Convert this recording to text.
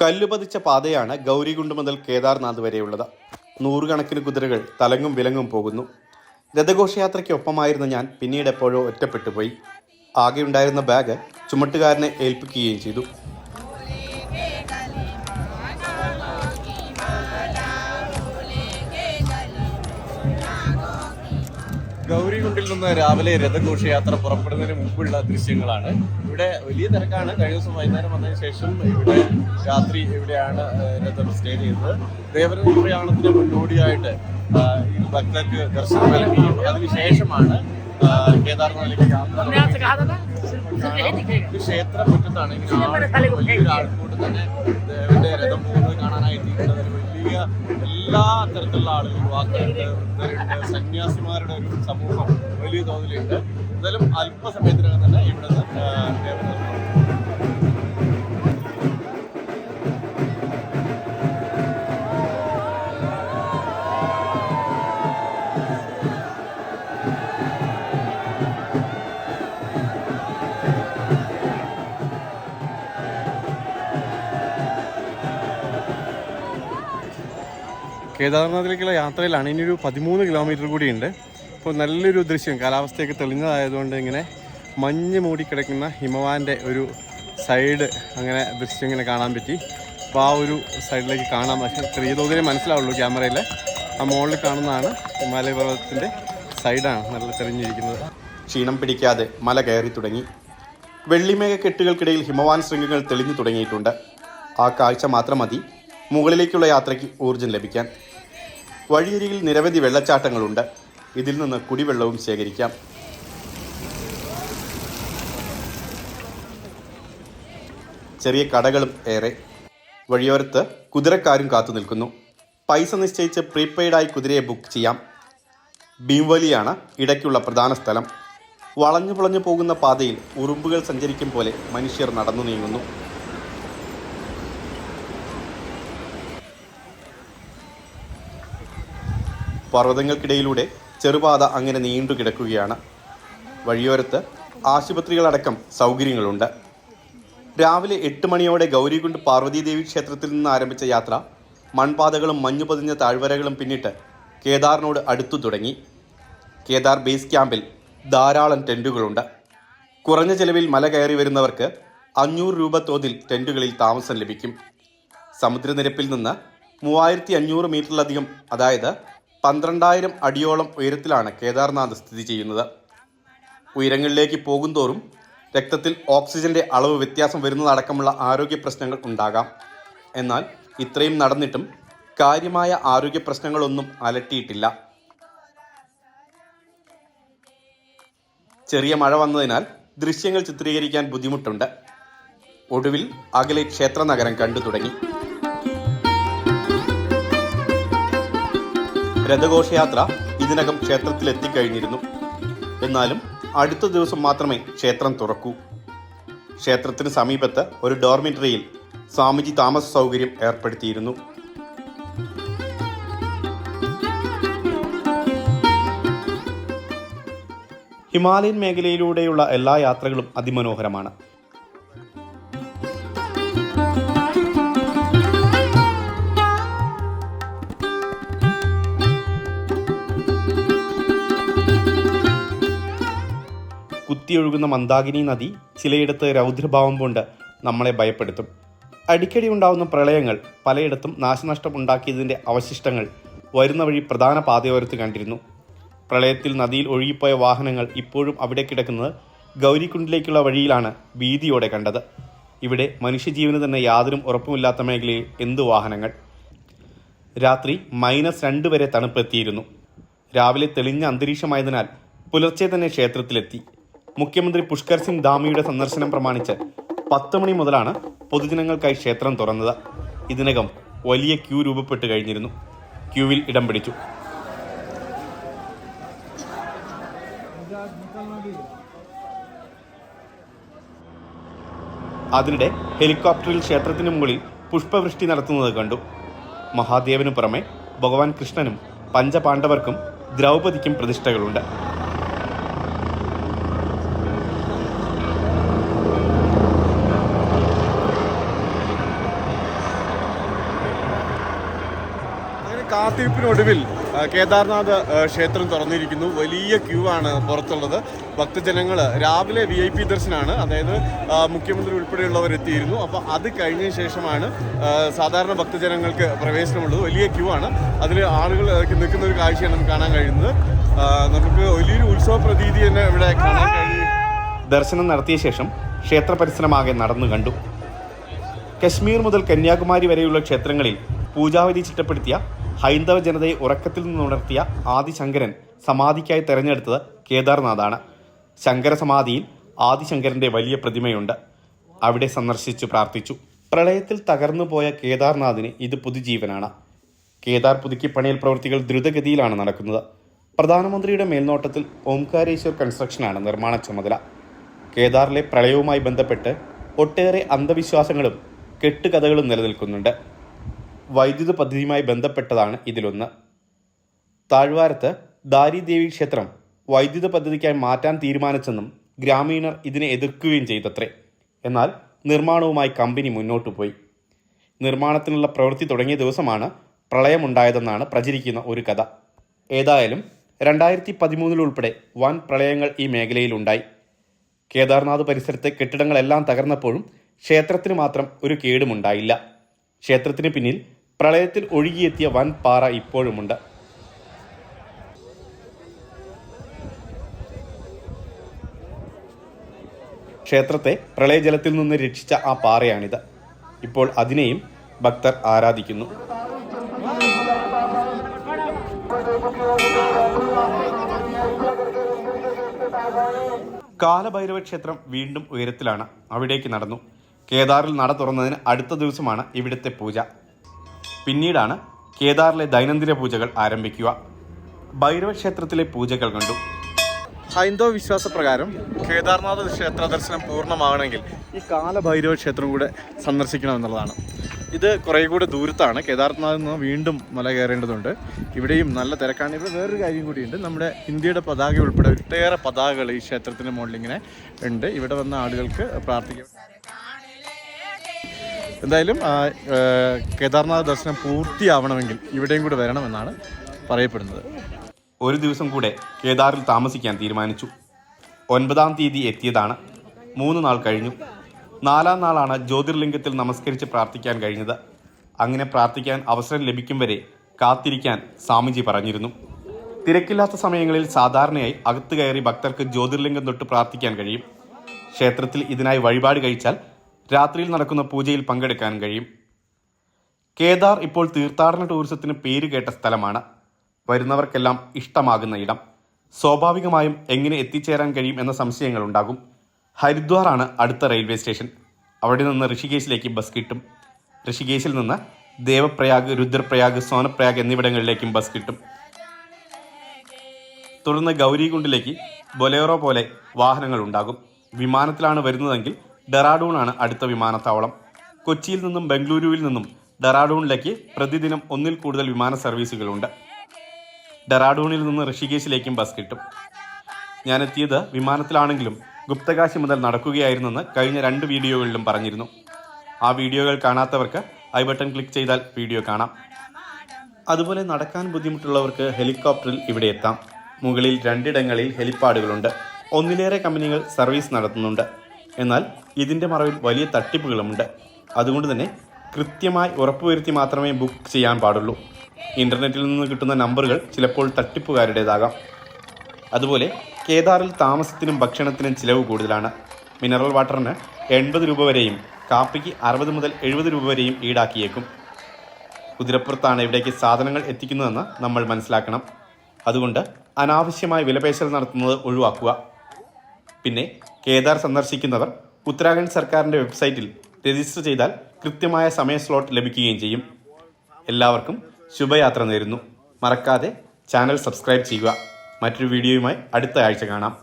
കല്ലുപതിച്ച പാതയാണ് ഗൗരികുണ്ട് മുതൽ കേദാർനാഥ് വരെയുള്ളത്. നൂറുകണക്കിന് കുതിരകൾ തലങ്ങും വിലങ്ങും പോകുന്നു. രഥഘോഷയാത്രയ്ക്കൊപ്പമായിരുന്ന ഞാൻ പിന്നീട് എപ്പോഴോ ഒറ്റപ്പെട്ടു പോയി ആകെയുണ്ടായിരുന്ന ബാഗ് ചുമട്ടുകാരനെ ഏൽപ്പിക്കുകയും ചെയ്തു. ഗൗരികുണ്ടിൽ നിന്ന് രാവിലെ രഥഘോഷയാത്ര പുറപ്പെടുന്നതിന് മുമ്പുള്ള ദൃശ്യങ്ങളാണ്. ഇവിടെ വലിയ തിരക്കാണ്. കഴിഞ്ഞ ദിവസം വൈകുന്നേരം വന്നതിന് ശേഷം ഇവിടെ രാത്രി ഇവിടെയാണ് രഥം സ്റ്റേ ചെയ്തത്. ദേവര പ്രയാണത്തിന് മുന്നോടിയായിട്ട് ഈ ഭക്തർക്ക് ദർശനം നൽകുകയും അതിനുശേഷമാണ് കേദാർനാഥിലേക്ക് യാത്ര ക്ഷേത്ര മുറ്റത്താണ് ഇങ്ങനെ വലിയൊരു ആൾക്കൂട്ട് തന്നെ ദേവന്റെ രഥം പോകുന്നത് കാണാനായി എത്തിയിട്ടുള്ളത് വലിയ എല്ലാ തരത്തിലുള്ള ആളുകൾ യുവാക്കളുണ്ട് വൃദ്ധരുണ്ട് സന്യാസിമാരുടെ ഒരു സമൂഹം വലിയ തോതിലുണ്ട്. എന്തായാലും അല്പസമയത്തിനകം തന്നെ ഇവിടെ നിന്ന് കേദാർനാഥിലേക്കുള്ള യാത്രയിലാണ്. ഇനിയൊരു പതിമൂന്ന് കിലോമീറ്റർ കൂടിയുണ്ട്. അപ്പോൾ നല്ലൊരു ദൃശ്യം. കാലാവസ്ഥയൊക്കെ തെളിഞ്ഞതായതുകൊണ്ട് ഇങ്ങനെ മഞ്ഞ് മൂടിക്കിടക്കുന്ന ഹിമവാന്റെ ഒരു സൈഡ് അങ്ങനെ ദൃശ്യം ഇങ്ങനെ കാണാൻ പറ്റി. അപ്പോൾ ആ ഒരു സൈഡിലേക്ക് കാണാൻ പക്ഷേ ചെറിയ തോതിലേ മനസ്സിലാവുള്ളൂ ക്യാമറയിൽ ആ മുകളിൽ കാണുന്നതാണ് ഹിമാലയ പർവതത്തിന്റെ സൈഡാണ് നല്ല തെളിഞ്ഞിരിക്കുന്നത്. ക്ഷീണം പിടിക്കാതെ മല കയറി തുടങ്ങി. വെള്ളിമേഘ കെട്ടുകൾക്കിടയിൽ ഹിമവാൻ ശൃംഗങ്ങൾ തെളിഞ്ഞു തുടങ്ങിയിട്ടുണ്ട്. ആ കാഴ്ച മാത്രം മതി. മുകളിലേക്കുള്ള യാത്രയ്ക്ക് ഊർജം ലഭിക്കാൻ. വഴിയരികിൽ നിരവധി വെള്ളച്ചാട്ടങ്ങളുണ്ട്. ഇതിൽ നിന്ന് കുടിവെള്ളവും ശേഖരിക്കാം. ചെറിയ കടകളും ഏറെ. വഴിയോരത്ത് കുതിരക്കാരും കാത്തു നിൽക്കുന്നു. പൈസ നിശ്ചയിച്ച് പ്രീപെയ്ഡായി കുതിരയെ ബുക്ക് ചെയ്യാം. ഭീംവലിയാണ് ഇടയ്ക്കുള്ള പ്രധാന സ്ഥലം. വളഞ്ഞു പുളഞ്ഞു പോകുന്ന പാതയിൽ ഉറുമ്പുകൾ സഞ്ചരിക്കും പോലെ മനുഷ്യർ നടന്നു നീങ്ങുന്നു. പർവതങ്ങൾക്കിടയിലൂടെ ചെറുപാത അങ്ങനെ നീണ്ടു കിടക്കുകയാണ്. വഴിയോരത്ത് ആശുപത്രികളടക്കം സൗകര്യങ്ങളുണ്ട്. രാവിലെ എട്ട് മണിയോടെ ഗൗരികുണ്ട് പാർവതീദേവി ക്ഷേത്രത്തിൽ നിന്ന് ആരംഭിച്ച യാത്ര മൺപാതകളും മഞ്ഞു പതിഞ്ഞ താഴ്വരകളും പിന്നിട്ട് കേദാറിനോട് അടുത്തു തുടങ്ങി. കേദാർ ബേസ് ക്യാമ്പിൽ ധാരാളം ടെന്റുകളുണ്ട് കുറഞ്ഞ ചെലവിൽ മല കയറി വരുന്നവർക്ക് അഞ്ഞൂറ് രൂപ തോതിൽ ടെന്റുകളിൽ താമസം ലഭിക്കും. സമുദ്രനിരപ്പിൽ നിന്ന് മൂവായിരത്തി അഞ്ഞൂറ് മീറ്ററിലധികം അതായത് പന്ത്രണ്ടായിരം അടിയോളം ഉയരത്തിലാണ് കേദാർനാഥ് സ്ഥിതി ചെയ്യുന്നത്. ഉയരങ്ങളിലേക്ക് പോകുന്തോറും രക്തത്തിൽ ഓക്സിജന്റെ അളവ് വ്യത്യാസം വരുന്നതടക്കമുള്ള ആരോഗ്യ പ്രശ്നങ്ങൾ ഉണ്ടാകാം. എന്നാൽ ഇത്രയും നടന്നിട്ടും കാര്യമായ ആരോഗ്യ പ്രശ്നങ്ങളൊന്നും അലട്ടിയിട്ടില്ല. ചെറിയ മഴ വന്നതിനാൽ ദൃശ്യങ്ങൾ ചിത്രീകരിക്കാൻ ബുദ്ധിമുട്ടുണ്ട്. ഒടുവിൽ അകലെ ക്ഷേത്ര നഗരം കണ്ടു തുടങ്ങി. രഥഘോഷയാത്ര ഇതിനകം ക്ഷേത്രത്തിൽ എത്തിക്കഴിഞ്ഞിരുന്നു എന്നാലും അടുത്ത ദിവസം മാത്രമേ ക്ഷേത്രം തുറക്കൂ. ക്ഷേത്രത്തിന് സമീപത്ത് ഒരു ഡോർമിറ്ററിയിൽ സ്വാമിജി താമസ സൗകര്യം ഏർപ്പെടുത്തിയിരുന്നു. ഹിമാലയൻ മേഖലയിലൂടെയുള്ള എല്ലാ യാത്രകളും അതിമനോഹരമാണ്. കുത്തിയൊഴുകുന്ന മന്ദാകിനി നദി ചിലയിടത്ത് രൗദ്രഭാവം കൊണ്ട് നമ്മളെ ഭയപ്പെടുത്തും. അടിക്കടി ഉണ്ടാകുന്ന പ്രളയങ്ങൾ പലയിടത്തും നാശനഷ്ടം ഉണ്ടാക്കിയതിന്റെ അവശിഷ്ടങ്ങൾ വരുന്ന വഴി പ്രധാന പാതയോരത്ത് കണ്ടിരുന്നു. പ്രളയത്തിൽ നദിയിൽ ഒഴുകിപ്പോയ വാഹനങ്ങൾ ഇപ്പോഴും അവിടെ കിടക്കുന്നത് ഗൗരിക്കുണ്ടിലേക്കുള്ള വഴിയിലാണ് ഭീതിയോടെ കണ്ടത്. ഇവിടെ മനുഷ്യജീവന് തന്നെ യാതൊരു ഉറപ്പുമില്ലാത്ത മേഖലയിൽ എന്തു വാഹനങ്ങൾ? രാത്രി മൈനസ് രണ്ട് വരെ തണുപ്പെത്തിയിരുന്നു. രാവിലെ തെളിഞ്ഞ അന്തരീക്ഷമായതിനാൽ പുലർച്ചെ തന്നെ ക്ഷേത്രത്തിലെത്തി. മുഖ്യമന്ത്രി പുഷ്കർ സിംഗ് ധാമിയുടെ സന്ദർശനം പ്രമാണിച്ച് പത്ത് മണി മുതലാണ് പൊതുജനങ്ങൾക്കായി ക്ഷേത്രം തുറന്നത്. ഇതിനകം വലിയ ക്യൂ രൂപപ്പെട്ട് കഴിഞ്ഞിരുന്നു. ക്യൂവിൽ ഇടം പിടിച്ചു. അതിനിടെ ഹെലികോപ്റ്ററിൽ ക്ഷേത്രത്തിന് മുകളിൽ പുഷ്പവൃഷ്ടി നടത്തുന്നത് കണ്ടു. മഹാദേവനു പുറമെ ഭഗവാൻ കൃഷ്ണനും പഞ്ചപാണ്ഡവർക്കും ദ്രൗപദിക്കും പ്രതിഷ്ഠകളുണ്ട്. കാത്തിരിപ്പിനൊടുവിൽ കേദാർനാഥ് ക്ഷേത്രം തുറന്നിരിക്കുന്നു. വലിയ ക്യൂ ആണ് പുറത്തുള്ളത്. ഭക്തജനങ്ങൾ രാവിലെ വി ഐ പി ദർശനമാണ് അതായത് മുഖ്യമന്ത്രി ഉൾപ്പെടെയുള്ളവർ എത്തിയിരുന്നു. അപ്പോൾ അത് കഴിഞ്ഞ ശേഷമാണ് സാധാരണ ഭക്തജനങ്ങൾക്ക് പ്രവേശനമുള്ളത്. വലിയ ക്യൂ ആണ്. അതിൽ ആളുകൾ നിൽക്കുന്ന ഒരു കാഴ്ചയാണ് നമുക്ക് കാണാൻ കഴിയുന്നത്. നമുക്ക് വലിയൊരു ഉത്സവ പ്രതീതി തന്നെ ഇവിടെ കാണാൻ കഴിയും. ദർശനം നടത്തിയ ശേഷം ക്ഷേത്ര പരിസരമാകെ നടന്നു കണ്ടു. കശ്മീർ മുതൽ കന്യാകുമാരി വരെയുള്ള ക്ഷേത്രങ്ങളിൽ പൂജാവിധി ചിട്ടപ്പെടുത്തിയ ഹൈന്ദവ ജനതയെ ഉറക്കത്തിൽ നിന്നുണർത്തിയ ആദിശങ്കരൻ സമാധിക്കായി തെരഞ്ഞെടുത്തത് കേദാർനാഥാണ്. ശങ്കര സമാധിയിൽ ആദിശങ്കരന്റെ വലിയ പ്രതിമയുണ്ട്. അവിടെ സന്ദർശിച്ചു പ്രാർത്ഥിച്ചു. പ്രളയത്തിൽ തകർന്നുപോയ കേദാർനാഥിന് ഇത് പുതുജീവനാണ്. കേദാർ പുതുക്കി പണിയൽ പ്രവൃത്തികൾ ദ്രുതഗതിയിലാണ് നടക്കുന്നത്. പ്രധാനമന്ത്രിയുടെ മേൽനോട്ടത്തിൽ ഓംകാരേശ്വർ കൺസ്ട്രക്ഷനാണ് നിർമ്മാണ ചുമതല. കേദാറിലെ പ്രളയവുമായി ബന്ധപ്പെട്ട് ഒട്ടേറെ അന്ധവിശ്വാസങ്ങളും കെട്ടുകഥകളും നിലനിൽക്കുന്നുണ്ട്. വൈദ്യുത പദ്ധതിയുമായി ബന്ധപ്പെട്ടതാണ് ഇതിലൊന്ന്. താഴ്വാരത്ത് ദാരിദേവി ക്ഷേത്രം വൈദ്യുത പദ്ധതിക്കായി മാറ്റാൻ തീരുമാനിച്ചെന്നും ഗ്രാമീണർ ഇതിനെ എതിർക്കുകയും ചെയ്തത്രേ. എന്നാൽ നിർമ്മാണവുമായി കമ്പനി മുന്നോട്ടു പോയി. നിർമ്മാണത്തിനുള്ള പ്രവൃത്തി തുടങ്ങിയ ദിവസമാണ് പ്രളയമുണ്ടായതെന്നാണ് പ്രചരിക്കുന്ന ഒരു കഥ. ഏതായാലും രണ്ടായിരത്തി പതിമൂന്നിലുൾപ്പെടെ വൻ പ്രളയങ്ങൾ ഈ മേഖലയിലുണ്ടായി. കേദാർനാഥ് പരിസരത്തെ കെട്ടിടങ്ങളെല്ലാം തകർന്നപ്പോഴും ക്ഷേത്രത്തിന് മാത്രം ഒരു കേടുമുണ്ടായില്ല. ക്ഷേത്രത്തിന് പിന്നിൽ പ്രളയത്തിൽ ഒഴുകിയെത്തിയ വൻ പാറ ഇപ്പോഴുമുണ്ട്. ക്ഷേത്രത്തെ പ്രളയജലത്തിൽ നിന്ന് രക്ഷിച്ച ആ പാറയാണിത്. ഇപ്പോൾ അതിനെയും ഭക്തർ ആരാധിക്കുന്നു. കാലഭൈരവ ക്ഷേത്രം വീണ്ടും ഉയരത്തിലാണ്. അവിടേക്ക് നടന്നു. കേദാറിൽ നട തുറന്നതിന് അടുത്ത ദിവസമാണ് ഇവിടുത്തെ പൂജ. പിന്നീടാണ് കേദാറിലെ ദൈനംദിന പൂജകൾ ആരംഭിക്കുക. ഭൈരവ ക്ഷേത്രത്തിലെ പൂജകൾ കണ്ടു. ഹൈന്ദവ വിശ്വാസപ്രകാരം കേദാർനാഥ ക്ഷേത്ര ദർശനം പൂർണമാകണമെങ്കിൽ ഈ കാലഭൈരവ ക്ഷേത്രം കൂടെ സന്ദർശിക്കണമെന്നുള്ളതാണ് ഇത് കുറേ കൂടെ ദൂരത്താണ്. കേദാർനാഥിൽ നിന്ന് വീണ്ടും മല കയറേണ്ടതുണ്ട്. ഇവിടെയും നല്ല തിരക്കാണ്. ഇവിടെ വേറൊരു കാര്യം കൂടിയുണ്ട്. നമ്മുടെ ഇന്ത്യയുടെ പതാക ഉൾപ്പെടെ ഒട്ടേറെ പതാകകൾ ഈ ക്ഷേത്രത്തിന് മുകളിൽ ഇങ്ങനെ ഉണ്ട്. ഇവിടെ വന്ന ആളുകൾക്ക് പ്രാർത്ഥിക്കാം. എന്തായാലും കേദാർനാഥ് ദർശനം പൂർത്തിയാവണമെങ്കിൽ ഇവിടെയും കൂടെ വരണമെന്നാണ് പറയപ്പെടുന്നത്. ഒരു ദിവസം കൂടെ കേദാറിൽ താമസിക്കാൻ തീരുമാനിച്ചു. ഒൻപതാം തീയതി എത്തിയതാണ്. മൂന്ന് നാൾ കഴിഞ്ഞു. നാലാം നാളാണ് ജ്യോതിർലിംഗത്തിൽ നമസ്കരിച്ച് പ്രാർത്ഥിക്കാൻ കഴിഞ്ഞത്. അങ്ങനെ പ്രാർത്ഥിക്കാൻ അവസരം ലഭിക്കും വരെ കാത്തിരിക്കാൻ സ്വാമിജി പറഞ്ഞിരുന്നു. തിരക്കില്ലാത്ത സമയങ്ങളിൽ സാധാരണയായി അകത്ത് കയറി ഭക്തർക്ക് ജ്യോതിർലിംഗം തൊട്ട് പ്രാർത്ഥിക്കാൻ കഴിയും. ക്ഷേത്രത്തിൽ ഇതിനായി വഴിപാട് കഴിച്ചാൽ രാത്രിയിൽ നടക്കുന്ന പൂജയിൽ പങ്കെടുക്കാൻ കഴിയും. കേദാർ ഇപ്പോൾ തീർത്ഥാടന ടൂറിസത്തിന് പേര് കേട്ട സ്ഥലമാണ്. വരുന്നവർക്കെല്ലാം ഇഷ്ടമാകുന്ന ഇടം. സ്വാഭാവികമായും എങ്ങനെ എത്തിച്ചേരാൻ കഴിയും എന്ന സംശയങ്ങൾ ഉണ്ടാകും ഹരിദ്വാറാണ് അടുത്ത റെയിൽവേ സ്റ്റേഷൻ. അവിടെ നിന്ന് ഋഷികേശിലേക്ക് ബസ് കിട്ടും. ഋഷികേശിൽ നിന്ന് ദേവപ്രയാഗ് രുദ്രപ്രയാഗ് സോനപ്രയാഗ് എന്നിവിടങ്ങളിലേക്കും ബസ് കിട്ടും. തുടർന്ന് ഗൗരികുണ്ടിലേക്ക് ബൊലേറോ പോലെ വാഹനങ്ങൾ ഉണ്ടാകും. വിമാനത്തിലാണ് വരുന്നതെങ്കിൽ ഡെറാഡൂണാണ് അടുത്ത വിമാനത്താവളം. കൊച്ചിയിൽ നിന്നും ബംഗളൂരുവിൽ നിന്നും ഡെറാഡൂണിലേക്ക് പ്രതിദിനം ഒന്നിൽ കൂടുതൽ വിമാന സർവീസുകളുണ്ട്. ഡെറാഡൂണിൽ നിന്ന് ഋഷികേശിലേക്കും ബസ് കിട്ടും. ഞാനെത്തിയത് വിമാനത്തിലാണെങ്കിലും ഗുപ്തകാശി മുതൽ നടക്കുകയായിരുന്നെന്ന് കഴിഞ്ഞ രണ്ട് വീഡിയോകളിലും പറഞ്ഞിരുന്നു. ആ വീഡിയോകൾ കാണാത്തവർക്ക് ഐ ബട്ടൺ ക്ലിക്ക് ചെയ്താൽ വീഡിയോ കാണാം. അതുപോലെ നടക്കാൻ ബുദ്ധിമുട്ടുള്ളവർക്ക് ഹെലികോപ്റ്ററിൽ ഇവിടെ എത്താം. മുകളിൽ രണ്ടിടങ്ങളിൽ ഹെലിപ്പാഡുകളുണ്ട്. ഒന്നിലേറെ കമ്പനികൾ സർവീസ് നടത്തുന്നുണ്ട്. എന്നാൽ ഇതിന്റെ മറവിൽ വലിയ തട്ടിപ്പുകളുമുണ്ട്. അതുകൊണ്ട് തന്നെ കൃത്യമായി ഉറപ്പുവരുത്തി മാത്രമേ ബുക്ക് ചെയ്യാൻ പാടുള്ളൂ. ഇന്റർനെറ്റിൽ നിന്ന് കിട്ടുന്ന നമ്പറുകൾ ചിലപ്പോൾ തട്ടിപ്പുകാരുടേതാകാം. അതുപോലെ കേദാറിൽ താമസത്തിനും ഭക്ഷണത്തിനും ചിലവ് കൂടുതലാണ്. മിനറൽ വാട്ടറിന് എൺപത് രൂപ വരെയും കാപ്പിക്ക് അറുപത് മുതൽ എഴുപത് രൂപ വരെയും ഈടാക്കിയേക്കും. കുതിരപ്പുറത്താണ് ഇവിടേക്ക് സാധനങ്ങൾ എത്തിക്കുന്നതെന്ന് നമ്മൾ മനസ്സിലാക്കണം. അതുകൊണ്ട് അനാവശ്യമായി വിലപേശൽ നടത്തുന്നത് ഒഴിവാക്കുക. പിന്നെ കേദാർ സന്ദർശിക്കുന്നവർ ഉത്തരാഖണ്ഡ് സർക്കാരിന്റെ വെബ്സൈറ്റിൽ രജിസ്റ്റർ ചെയ്താൽ കൃത്യമായ സമയ സ്ലോട്ട് ലഭിക്കുകയും ചെയ്യും. എല്ലാവർക്കും ശുഭയാത്ര നേരുന്നു. മറക്കാതെ ചാനൽ സബ്സ്ക്രൈബ് ചെയ്യുക. മറ്റൊരു വീഡിയോയുമായി അടുത്ത ആഴ്ച കാണാം.